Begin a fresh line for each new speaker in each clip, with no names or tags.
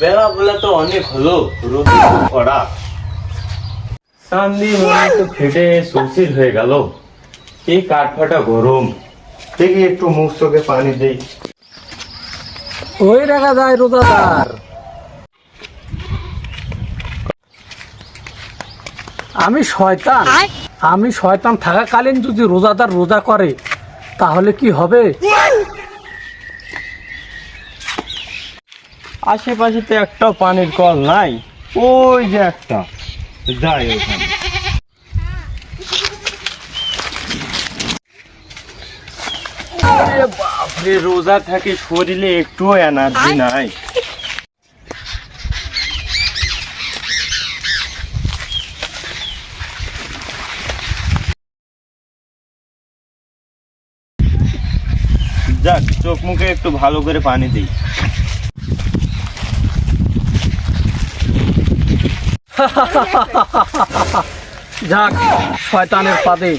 বেলা বলে তো অনেক হলো রোদ কড়া চান্দি মনে তো ফেটে সুসির হয়ে গেল। এই কাঠ ফাটা গরম। দেখি একটু মুখ চোখে পানি দেই।
ওই রাখা যায় রোজাদার। আমি শয়তান। আমি শয়তান থাকাকালীন যদি রোজাদার রোজা করে তাহলে কি হবে?
আশেপাশে তো একটা পানির কল নাই। ওই যে একটা। যাই ওখানে। বাপরে, রোজা থাকে, শরীরে একটুও এনার্জি নাই। যাক, চোখ মুখে একটু ভালো করে পানি দিই।
যাক, শয়তানের পাদে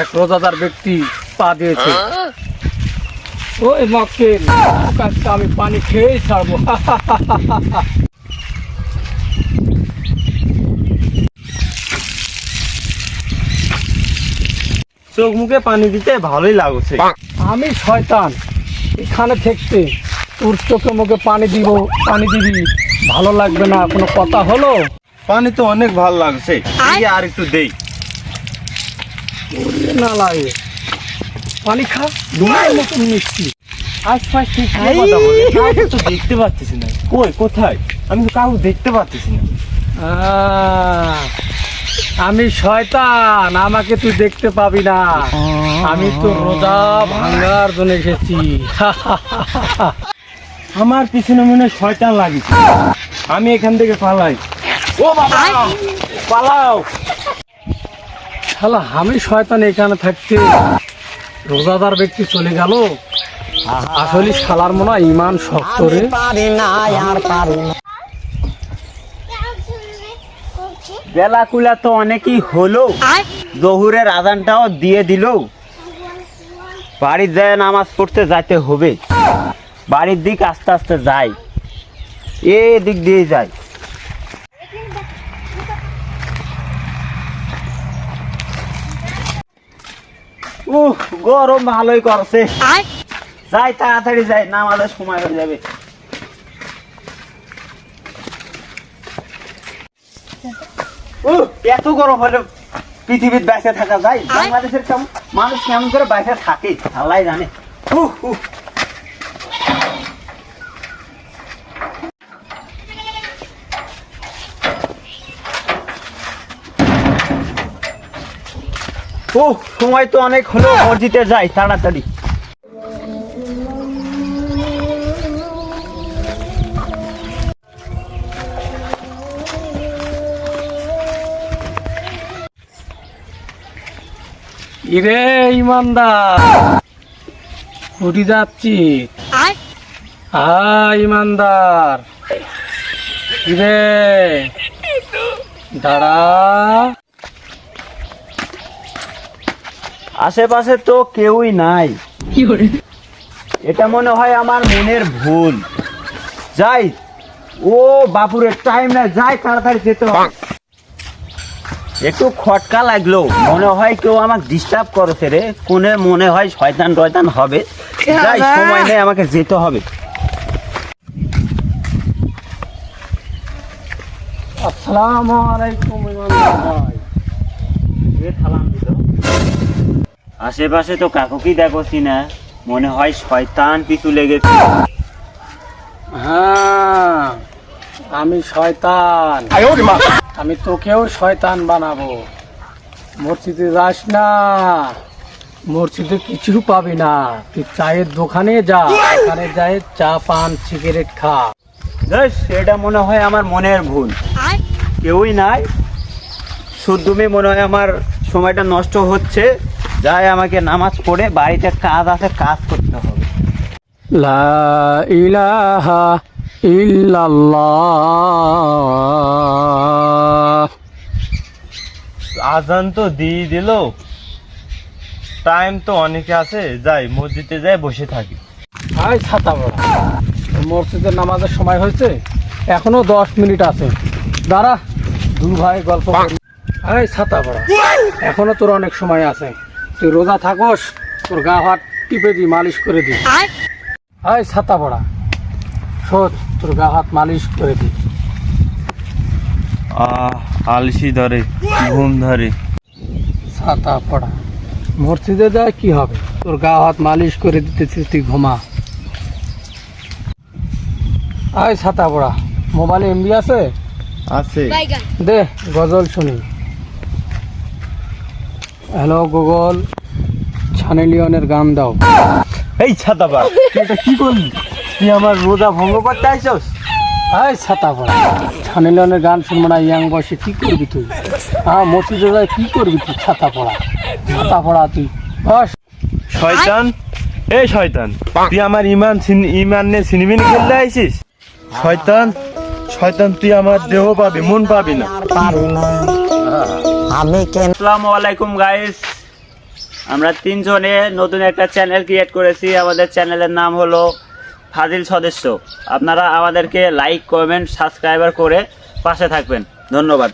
এক রোজাদার ব্যক্তি পা দিয়েছে। ওই আজকে আমি পানি খেয়েই ছাড়বো।
চোখ মুখে পানি দিতে ভালোই লাগছে।
আমি শয়তান, এখানে থাকতে তোর চোখে মুখে পানি দিব, পানি দিবি। ভালো লাগবে না, কোনো কথা হলো?
পানি তো অনেক ভালো লাগছে। আর একটু দেই।
না লাগে পানি খা দুনিয়ার মতন মিষ্টি।
আশপাশ ঠিক তো দেখতে পাচ্ছিস না। কই কোথায়? আমি তো দেখতে পাচ্ছিস না।
আমি শয়তান আমাকে তুই দেখতে পাবি না। আমি তো রোজা ভাঙ্গার জন্য এসেছি।
আমার পিছনে মনে শয়তান লাগিছে। আমি এখান থেকে পালাই। ও বাবা! পালাও।
শালা আমি শয়তান এখানে থাকতে রোজাদার ব্যক্তি চলে গেল? আসলে শালার মনে হয় ইমান শক্ত রে।
বেলা কুলা তো অনেকই হলো। জহুরের আজানটাও দিয়ে দিল। বাড়ির যায় নামাজ পড়তে যাইতে হবে। বাড়ির দিক আস্তে আস্তে যায় এ দিক দিয়ে যাই। উহ গরম ভালোই করছে। যাই তাড়াতাড়ি যাই নামাজের সময় হয়ে যাবে। উহ, এত গরম হলো পৃথিবীর বাইরে থাকা যায়? বাংলাদেশের কেমন মানুষ কেমন করে বাইরে থাকে? আল্লাহ জানে। উহ, উহ। উহ, সময় তো অনেক হলো মসজিদে যাই তাড়াতাড়ি।
ইরে ইমানদার। উঠি যাচ্ছি। হ্যাঁ ইমানদার। ইরে। দাঁড়া।
আশেপাশে তো কেউই নাই। এটা মনে হয় আমার মনের ভুল। যাই ও বাপুরের টাইম না যাই তাড়াতাড়ি যেতে হবে। একটু খটকা লাগল। মনে হয় কেউ আমাকে ডিস্টার্ব করেছে রে। কোনে মনে হয় শয়তান টয়তান হবে। যাই সময় নেই আমাকে যেতে হবে।
আসসালামু আলাইকুম ভাই
আশেপাশে তো কাকুকি দেখছি না। মনে হয় শয়তান পিছু লেগেছে।
হ্যাঁ আমি শয়তান। আমি তোকেও শয়তান বানাবো। মসজিদে যাস না মসজিদে কিছু পাবি না। তুই চায়ের দোকানে যা ওখানে যাই চা পান সিগারেট খা।
এটা মনে হয় আমার মনের ভুল। কেউই নাই। শুদ্ধমে মনে হয় আমার সময়টা নষ্ট হচ্ছে। যাই আমাকে নামাজ পড়ে বাড়িতে কাজ আছে কাজ করতে হবে।
লা ইলাহা ইল্লাল্লাহ।
আজান তো দিয়ে দিল। টাইম তো অনেকে আছে যাই মসজিদে যাই বসে থাকি।
আয় ছাতা বড়। মসজিদের নামাজের সময় হয়েছে এখনও দশ মিনিট আছে। দাঁড়া দু ভাই গল্প করি। এই ছাতা পড়া এখনও তোর অনেক সময় আছে। তুই রোজা থাকস তোর গা হাত টিপে দি মালিশ করে দি এই ছাতা পড়া। শোধ তোর গা হাত মালিশ করে দি
আহ আলসি ধরে ঘুম ধরে।
ছাতা পড়া। মসজিদে যায় কি হবে? তোর গা হাত মালিশ করে দিতেছি তুই ঘুমা। আয় ছাতা পড়া। মোবাইলে এমবি আছে?
আছে।
দে গজল শুনি। হ্যালো গুগল ছানি লিওনের গান দাও।
এই ছাতাবার। তুই এটা কি করলি? তুই আমার রোজা ভঙ্গ করতে আইছস
আয় ছাতা পড়া ছানি লিওনের গান শুনব না ইয়াং বয়সে কি করবি তুই? হ্যাঁ মসজিদে কি করবি তুই? ছাতা পড়া। ছাতা পড়া তুই। বস।
শয়তান? এ শয়তান তুই আমার ইমান ছিন- ইমান নে সিনেমিন খেলতে আইছিস শয়তান শয়তান তুই আমার দেহ পাবি মন পাবি না।
আসসালামু আলাইকুম গাইস আমরা তিনজনে নতুন একটা চ্যানেল ক্রিয়েট করেছি। আমাদের চ্যানেলের নাম হলো ফাজিল সদস্য। আপনারা আমাদেরকে লাইক কমেন্ট সাবস্ক্রাইবার করে পাশে থাকবেন। ধন্যবাদ।